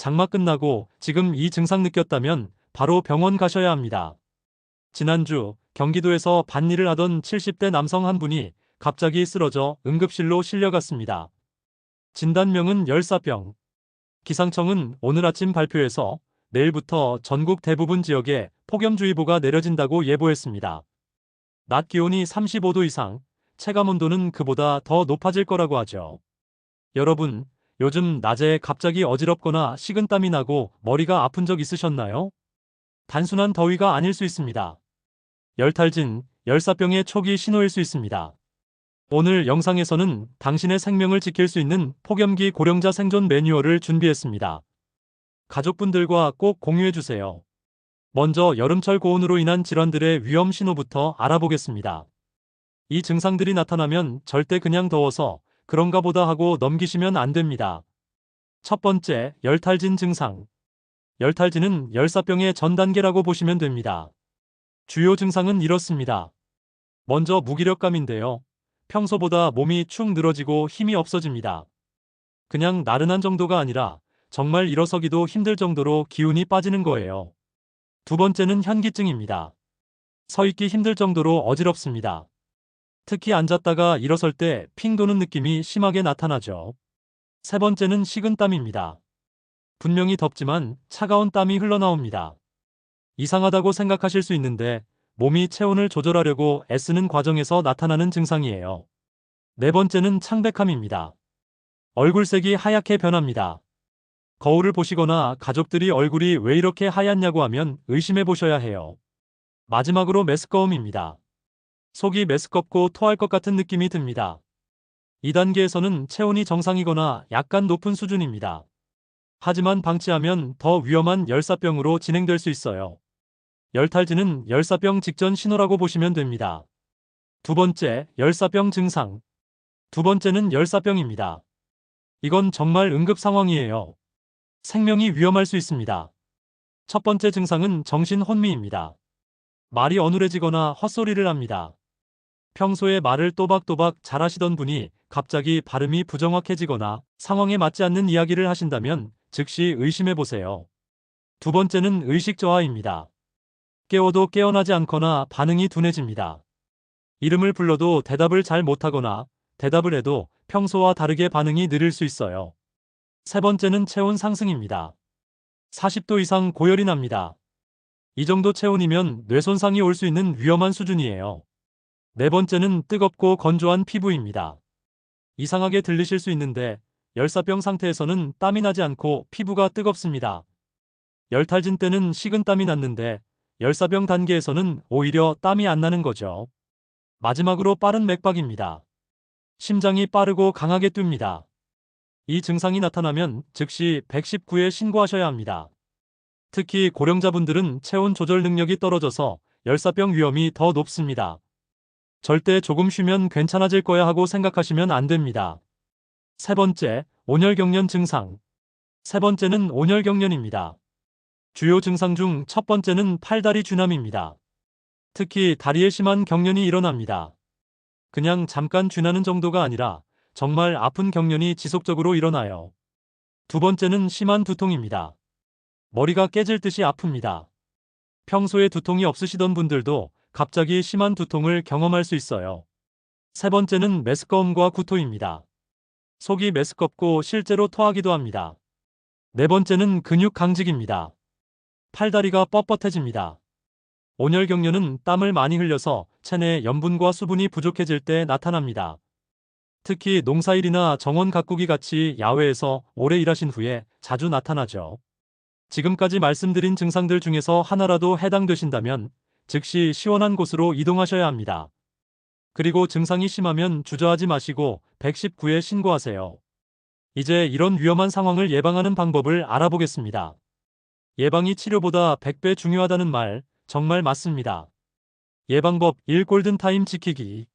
장마 끝나고 지금 이 증상 느꼈다면 바로 병원 가셔야 합니다. 지난주 경기도에서 밭일을 하던 70대 남성 한 분이 갑자기 쓰러져 응급실로 실려갔습니다. 진단명은 열사병. 기상청은 오늘 아침 발표에서 내일부터 전국 대부분 지역에 폭염주의보가 내려진다고 예보했습니다. 낮 기온이 35도 이상, 체감 온도는 그보다 더 높아질 거라고 하죠. 여러분, 요즘 낮에 갑자기 어지럽거나 식은땀이 나고 머리가 아픈 적 있으셨나요? 단순한 더위가 아닐 수 있습니다. 열탈진, 열사병의 초기 신호일 수 있습니다. 오늘 영상에서는 당신의 생명을 지킬 수 있는 폭염기 고령자 생존 매뉴얼을 준비했습니다. 가족분들과 꼭 공유해주세요. 먼저 여름철 고온으로 인한 질환들의 위험 신호부터 알아보겠습니다. 이 증상들이 나타나면 절대 그냥 더워서 그런가 보다 하고 넘기시면 안 됩니다. 첫 번째, 열탈진 증상. 열탈진은 열사병의 전 단계라고 보시면 됩니다. 주요 증상은 이렇습니다. 먼저 무기력감인데요. 평소보다 몸이 축 늘어지고 힘이 없어집니다. 그냥 나른한 정도가 아니라 정말 일어서기도 힘들 정도로 기운이 빠지는 거예요. 두 번째는 현기증입니다. 서 있기 힘들 정도로 어지럽습니다. 특히 앉았다가 일어설 때 핑 도는 느낌이 심하게 나타나죠. 세 번째는 식은땀입니다. 분명히 덥지만 차가운 땀이 흘러나옵니다. 이상하다고 생각하실 수 있는데 몸이 체온을 조절하려고 애쓰는 과정에서 나타나는 증상이에요. 네 번째는 창백함입니다. 얼굴색이 하얗게 변합니다. 거울을 보시거나 가족들이 얼굴이 왜 이렇게 하얗냐고 하면 의심해 보셔야 해요. 마지막으로 메스꺼움입니다. 속이 메스껍고 토할 것 같은 느낌이 듭니다. 2단계에서는 체온이 정상이거나 약간 높은 수준입니다. 하지만 방치하면 더 위험한 열사병으로 진행될 수 있어요. 열탈진은 열사병 직전 신호라고 보시면 됩니다. 두 번째, 열사병 증상. 두 번째는 열사병입니다. 이건 정말 응급 상황이에요. 생명이 위험할 수 있습니다. 첫 번째 증상은 정신 혼미입니다. 말이 어눌해지거나 헛소리를 합니다. 평소에 말을 또박또박 잘하시던 분이 갑자기 발음이 부정확해지거나 상황에 맞지 않는 이야기를 하신다면 즉시 의심해 보세요. 두 번째는 의식 저하입니다. 깨워도 깨어나지 않거나 반응이 둔해집니다. 이름을 불러도 대답을 잘 못하거나 대답을 해도 평소와 다르게 반응이 느릴 수 있어요. 세 번째는 체온 상승입니다. 40도 이상 고열이 납니다. 이 정도 체온이면 뇌손상이 올 수 있는 위험한 수준이에요. 네 번째는 뜨겁고 건조한 피부입니다. 이상하게 들리실 수 있는데 열사병 상태에서는 땀이 나지 않고 피부가 뜨겁습니다. 열탈진 때는 식은 땀이 났는데 열사병 단계에서는 오히려 땀이 안 나는 거죠. 마지막으로 빠른 맥박입니다. 심장이 빠르고 강하게 뜁니다. 이 증상이 나타나면 즉시 119에 신고하셔야 합니다. 특히 고령자분들은 체온 조절 능력이 떨어져서 열사병 위험이 더 높습니다. 절대 조금 쉬면 괜찮아질 거야 하고 생각하시면 안 됩니다. 세 번째, 온열경련 증상. 세 번째는 온열경련입니다. 주요 증상 중 첫 번째는 팔다리 쥐남입니다. 특히 다리에 심한 경련이 일어납니다. 그냥 잠깐 쥐나는 정도가 아니라 정말 아픈 경련이 지속적으로 일어나요. 두 번째는 심한 두통입니다. 머리가 깨질 듯이 아픕니다. 평소에 두통이 없으시던 분들도 갑자기 심한 두통을 경험할 수 있어요. 세 번째는 메스꺼움과 구토입니다. 속이 메스껍고 실제로 토하기도 합니다. 네 번째는 근육 강직입니다. 팔다리가 뻣뻣해집니다. 온열 경련은 땀을 많이 흘려서 체내 염분과 수분이 부족해질 때 나타납니다. 특히 농사일이나 정원 가꾸기 같이 야외에서 오래 일하신 후에 자주 나타나죠. 지금까지 말씀드린 증상들 중에서 하나라도 해당되신다면 즉시 시원한 곳으로 이동하셔야 합니다. 그리고 증상이 심하면 주저하지 마시고 119에 신고하세요. 이제 이런 위험한 상황을 예방하는 방법을 알아보겠습니다. 예방이 치료보다 100배 중요하다는 말 정말 맞습니다. 예방법 1 골든타임 지키기.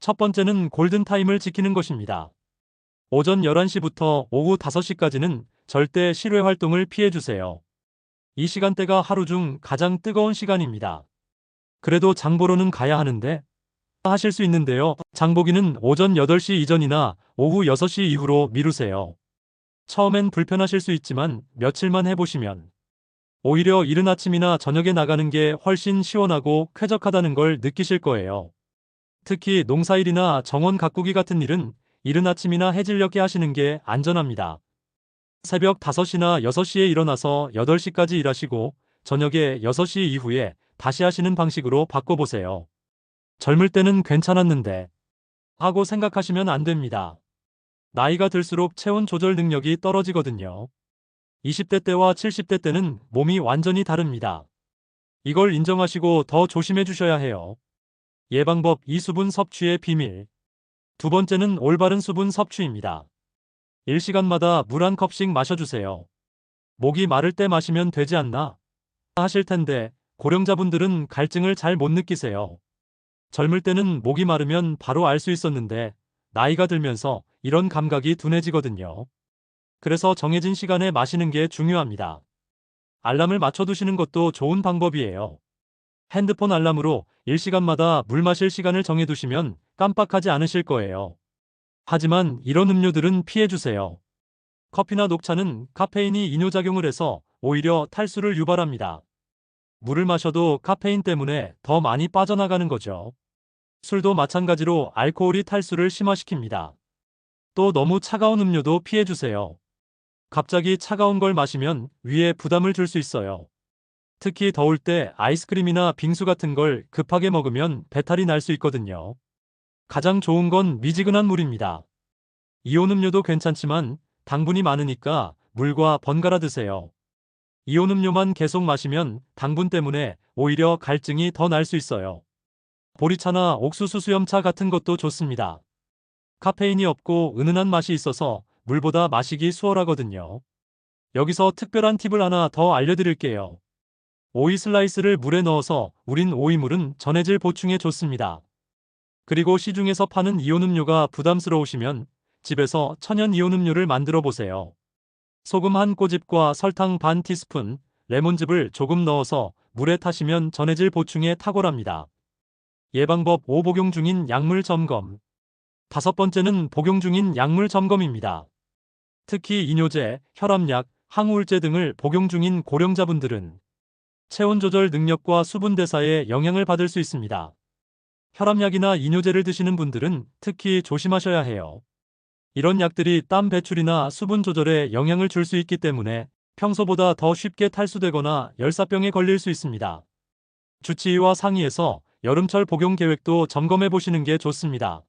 첫 번째는 골든타임을 지키는 것입니다. 오전 11시부터 오후 5시까지는 절대 실외 활동을 피해주세요. 이 시간대가 하루 중 가장 뜨거운 시간입니다. 그래도 장보러는 가야 하는데 하실 수 있는데요. 장보기는 오전 8시 이전이나 오후 6시 이후로 미루세요. 처음엔 불편하실 수 있지만 며칠만 해보시면 오히려 이른 아침이나 저녁에 나가는 게 훨씬 시원하고 쾌적하다는 걸 느끼실 거예요. 특히 농사일이나 정원 가꾸기 같은 일은 이른 아침이나 해질녘에 하시는 게 안전합니다. 새벽 5시나 6시에 일어나서 8시까지 일하시고 저녁에 6시 이후에 다시 하시는 방식으로 바꿔보세요. 젊을 때는 괜찮았는데 하고 생각하시면 안 됩니다. 나이가 들수록 체온 조절 능력이 떨어지거든요. 20대 때와 70대 때는 몸이 완전히 다릅니다. 이걸 인정하시고 더 조심해 주셔야 해요. 예방법 이 수분 섭취의 비밀. 두 번째는 올바른 수분 섭취입니다. 1시간마다 물 한 컵씩 마셔주세요. 목이 마를 때 마시면 되지 않나? 하실 텐데 고령자분들은 갈증을 잘 못 느끼세요. 젊을 때는 목이 마르면 바로 알 수 있었는데 나이가 들면서 이런 감각이 둔해지거든요. 그래서 정해진 시간에 마시는 게 중요합니다. 알람을 맞춰두시는 것도 좋은 방법이에요. 핸드폰 알람으로 1시간마다 물 마실 시간을 정해두시면 깜빡하지 않으실 거예요. 하지만 이런 음료들은 피해주세요. 커피나 녹차는 카페인이 이뇨작용을 해서 오히려 탈수를 유발합니다. 물을 마셔도 카페인 때문에 더 많이 빠져나가는 거죠. 술도 마찬가지로 알코올이 탈수를 심화시킵니다. 또 너무 차가운 음료도 피해주세요. 갑자기 차가운 걸 마시면 위에 부담을 줄 수 있어요. 특히 더울 때 아이스크림이나 빙수 같은 걸 급하게 먹으면 배탈이 날 수 있거든요. 가장 좋은 건 미지근한 물입니다. 이온 음료도 괜찮지만 당분이 많으니까 물과 번갈아 드세요. 이온 음료만 계속 마시면 당분 때문에 오히려 갈증이 더 날 수 있어요. 보리차나 옥수수 수염차 같은 것도 좋습니다. 카페인이 없고 은은한 맛이 있어서 물보다 마시기 수월하거든요. 여기서 특별한 팁을 하나 더 알려드릴게요. 오이 슬라이스를 물에 넣어서 우린 오이물은 전해질 보충에 좋습니다. 그리고 시중에서 파는 이온 음료가 부담스러우시면 집에서 천연 이온 음료를 만들어 보세요. 소금 한 꼬집과 설탕 반 티스푼, 레몬즙을 조금 넣어서 물에 타시면 전해질 보충에 탁월합니다. 예방법 5 복용 중인 약물 점검. 다섯 번째는 복용 중인 약물 점검입니다. 특히 이뇨제, 혈압약, 항우울제 등을 복용 중인 고령자분들은 체온 조절 능력과 수분 대사에 영향을 받을 수 있습니다. 혈압약이나 이뇨제를 드시는 분들은 특히 조심하셔야 해요. 이런 약들이 땀 배출이나 수분 조절에 영향을 줄 수 있기 때문에 평소보다 더 쉽게 탈수되거나 열사병에 걸릴 수 있습니다. 주치의와 상의해서 여름철 복용 계획도 점검해 보시는 게 좋습니다.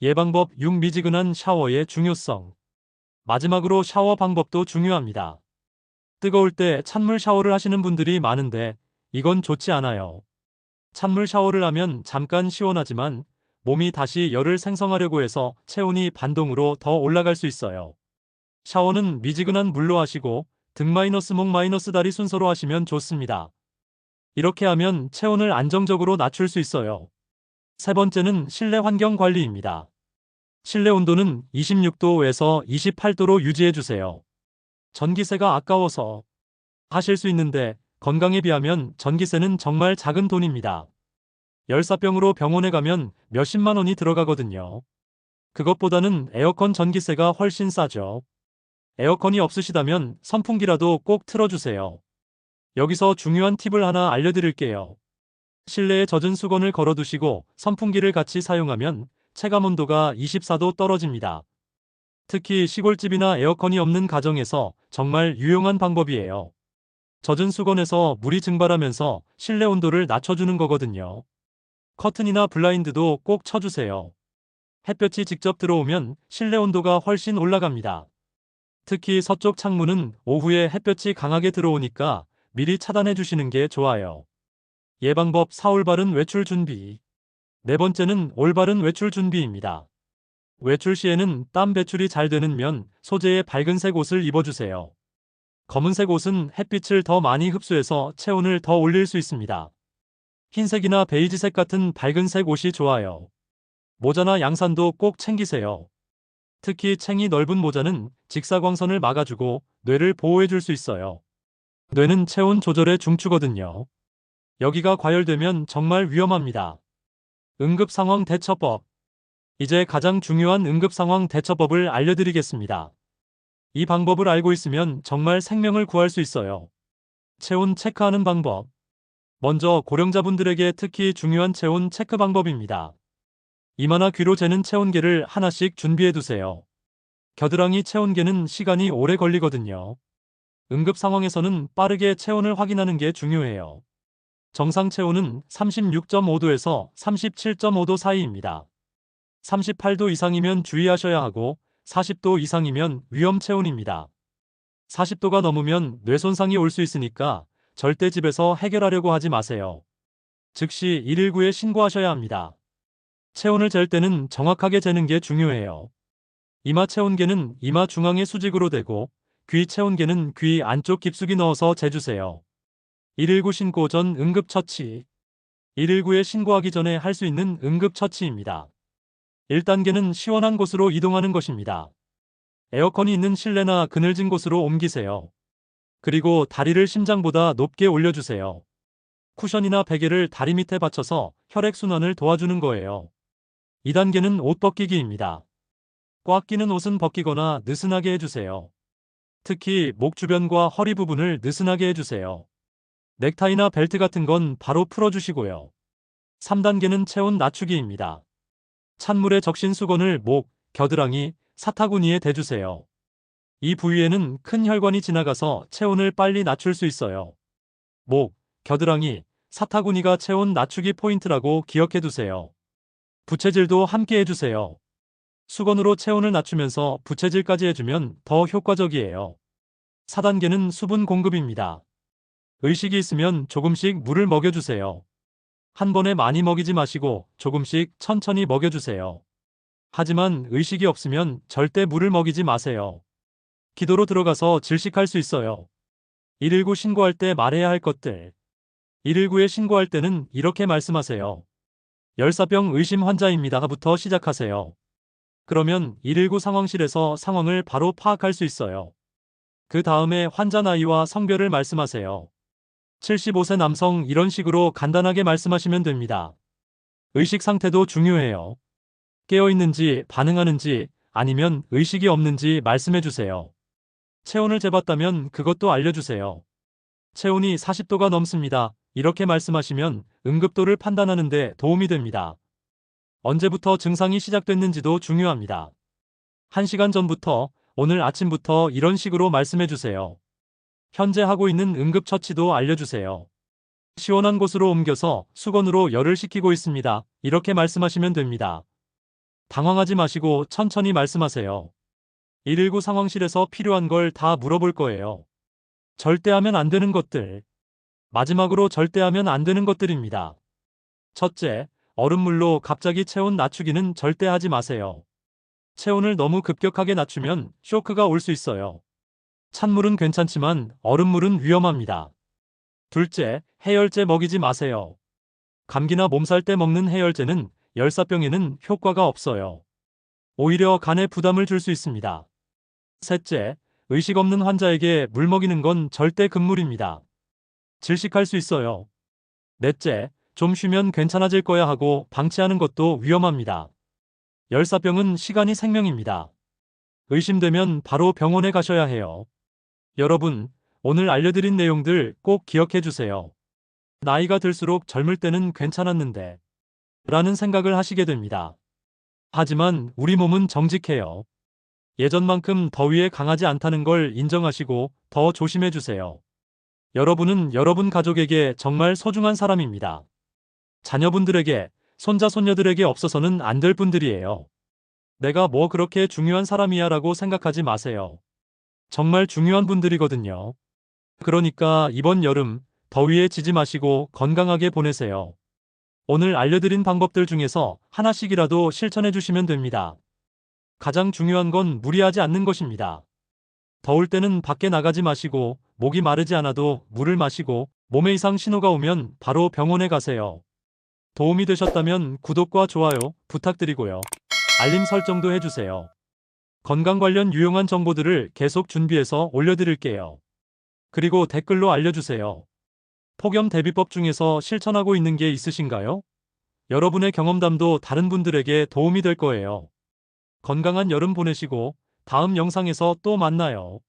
예방법 6 미지근한 샤워의 중요성. 마지막으로 샤워 방법도 중요합니다. 뜨거울 때 찬물 샤워를 하시는 분들이 많은데 이건 좋지 않아요. 찬물 샤워를 하면 잠깐 시원하지만 몸이 다시 열을 생성하려고 해서 체온이 반동으로 더 올라갈 수 있어요. 샤워는 미지근한 물로 하시고 등 마이너스 목 마이너스 다리 순서로 하시면 좋습니다. 이렇게 하면 체온을 안정적으로 낮출 수 있어요. 세 번째는 실내 환경 관리입니다. 실내 온도는 26도에서 28도로 유지해 주세요. 전기세가 아까워서 하실 수 있는데 건강에 비하면 전기세는 정말 작은 돈입니다. 열사병으로 병원에 가면 몇십만 원이 들어가거든요. 그것보다는 에어컨 전기세가 훨씬 싸죠. 에어컨이 없으시다면 선풍기라도 꼭 틀어주세요. 여기서 중요한 팁을 하나 알려드릴게요. 실내에 젖은 수건을 걸어두시고 선풍기를 같이 사용하면 체감 온도가 24도 떨어집니다. 특히 시골집이나 에어컨이 없는 가정에서 정말 유용한 방법이에요. 젖은 수건에서 물이 증발하면서 실내 온도를 낮춰주는 거거든요. 커튼이나 블라인드도 꼭 쳐주세요. 햇볕이 직접 들어오면 실내 온도가 훨씬 올라갑니다. 특히 서쪽 창문은 오후에 햇볕이 강하게 들어오니까 미리 차단해 주시는 게 좋아요. 예방법 4 올바른 외출 준비. 네 번째는 올바른 외출 준비입니다. 외출 시에는 땀 배출이 잘 되는 면, 소재의 밝은색 옷을 입어주세요. 검은색 옷은 햇빛을 더 많이 흡수해서 체온을 더 올릴 수 있습니다. 흰색이나 베이지색 같은 밝은색 옷이 좋아요. 모자나 양산도 꼭 챙기세요. 특히 챙이 넓은 모자는 직사광선을 막아주고 뇌를 보호해줄 수 있어요. 뇌는 체온 조절의 중추거든요. 여기가 과열되면 정말 위험합니다. 응급상황 대처법. 이제 가장 중요한 응급상황 대처법을 알려드리겠습니다. 이 방법을 알고 있으면 정말 생명을 구할 수 있어요. 체온 체크하는 방법. 먼저 고령자분들에게 특히 중요한 체온 체크 방법입니다. 이마나 귀로 재는 체온계를 하나씩 준비해 두세요. 겨드랑이 체온계는 시간이 오래 걸리거든요. 응급 상황에서는 빠르게 체온을 확인하는 게 중요해요. 정상 체온은 36.5도에서 37.5도 사이입니다. 38도 이상이면 주의하셔야 하고 40도 이상이면 위험 체온입니다. 40도가 넘으면 뇌 손상이 올 수 있으니까 절대 집에서 해결하려고 하지 마세요. 즉시 119에 신고하셔야 합니다. 체온을 잴 때는 정확하게 재는 게 중요해요. 이마 체온계는 이마 중앙에 수직으로 대고 귀 체온계는 귀 안쪽 깊숙이 넣어서 재주세요. 119 신고 전 응급처치 119에 신고하기 전에 할 수 있는 응급처치입니다. 1단계는 시원한 곳으로 이동하는 것입니다. 에어컨이 있는 실내나 그늘진 곳으로 옮기세요. 그리고 다리를 심장보다 높게 올려주세요. 쿠션이나 베개를 다리 밑에 받쳐서 혈액순환을 도와주는 거예요. 2단계는 옷 벗기기입니다. 꽉 끼는 옷은 벗기거나 느슨하게 해주세요. 특히 목 주변과 허리 부분을 느슨하게 해주세요. 넥타이나 벨트 같은 건 바로 풀어주시고요. 3단계는 체온 낮추기입니다. 찬물에 적신 수건을 목, 겨드랑이, 사타구니에 대주세요. 이 부위에는 큰 혈관이 지나가서 체온을 빨리 낮출 수 있어요. 목, 겨드랑이, 사타구니가 체온 낮추기 포인트라고 기억해 두세요. 부채질도 함께 해주세요. 수건으로 체온을 낮추면서 부채질까지 해주면 더 효과적이에요. 4단계는 수분 공급입니다. 의식이 있으면 조금씩 물을 먹여주세요. 한 번에 많이 먹이지 마시고 조금씩 천천히 먹여주세요. 하지만 의식이 없으면 절대 물을 먹이지 마세요. 기도로 들어가서 질식할 수 있어요. 119 신고할 때 말해야 할 것들. 119에 신고할 때는 이렇게 말씀하세요. 열사병 의심 환자입니다부터 시작하세요. 그러면 119 상황실에서 상황을 바로 파악할 수 있어요. 그 다음에 환자 나이와 성별을 말씀하세요. 75세 남성 이런 식으로 간단하게 말씀하시면 됩니다. 의식 상태도 중요해요. 깨어있는지 반응하는지 아니면 의식이 없는지 말씀해 주세요. 체온을 재봤다면 그것도 알려주세요. 체온이 40도가 넘습니다. 이렇게 말씀하시면 응급도를 판단하는데 도움이 됩니다. 언제부터 증상이 시작됐는지도 중요합니다. 1시간 전부터 오늘 아침부터 이런 식으로 말씀해 주세요. 현재 하고 있는 응급처치도 알려주세요. 시원한 곳으로 옮겨서 수건으로 열을 식히고 있습니다. 이렇게 말씀하시면 됩니다. 당황하지 마시고 천천히 말씀하세요. 119 상황실에서 필요한 걸 다 물어볼 거예요. 절대 하면 안 되는 것들. 마지막으로 절대 하면 안 되는 것들입니다. 첫째, 얼음물로 갑자기 체온 낮추기는 절대 하지 마세요. 체온을 너무 급격하게 낮추면 쇼크가 올 수 있어요. 찬물은 괜찮지만 얼음물은 위험합니다. 둘째, 해열제 먹이지 마세요. 감기나 몸살 때 먹는 해열제는 열사병에는 효과가 없어요. 오히려 간에 부담을 줄 수 있습니다. 셋째, 의식 없는 환자에게 물 먹이는 건 절대 금물입니다. 질식할 수 있어요. 넷째, 좀 쉬면 괜찮아질 거야 하고 방치하는 것도 위험합니다. 열사병은 시간이 생명입니다. 의심되면 바로 병원에 가셔야 해요. 여러분, 오늘 알려드린 내용들 꼭 기억해 주세요. 나이가 들수록 젊을 때는 괜찮았는데, 라는 생각을 하시게 됩니다. 하지만 우리 몸은 정직해요. 예전만큼 더위에 강하지 않다는 걸 인정하시고 더 조심해 주세요. 여러분은 여러분 가족에게 정말 소중한 사람입니다. 자녀분들에게, 손자, 손녀들에게 없어서는 안 될 분들이에요. 내가 뭐 그렇게 중요한 사람이야 라고 생각하지 마세요. 정말 중요한 분들이거든요. 그러니까 이번 여름 더위에 지지 마시고 건강하게 보내세요. 오늘 알려드린 방법들 중에서 하나씩이라도 실천해 주시면 됩니다. 가장 중요한 건 무리하지 않는 것입니다. 더울 때는 밖에 나가지 마시고 목이 마르지 않아도 물을 마시고 몸에 이상 신호가 오면 바로 병원에 가세요. 도움이 되셨다면 구독과 좋아요 부탁드리고요. 알림 설정도 해주세요. 건강 관련 유용한 정보들을 계속 준비해서 올려드릴게요. 그리고 댓글로 알려주세요. 폭염 대비법 중에서 실천하고 있는 게 있으신가요? 여러분의 경험담도 다른 분들에게 도움이 될 거예요. 건강한 여름 보내시고 다음 영상에서 또 만나요.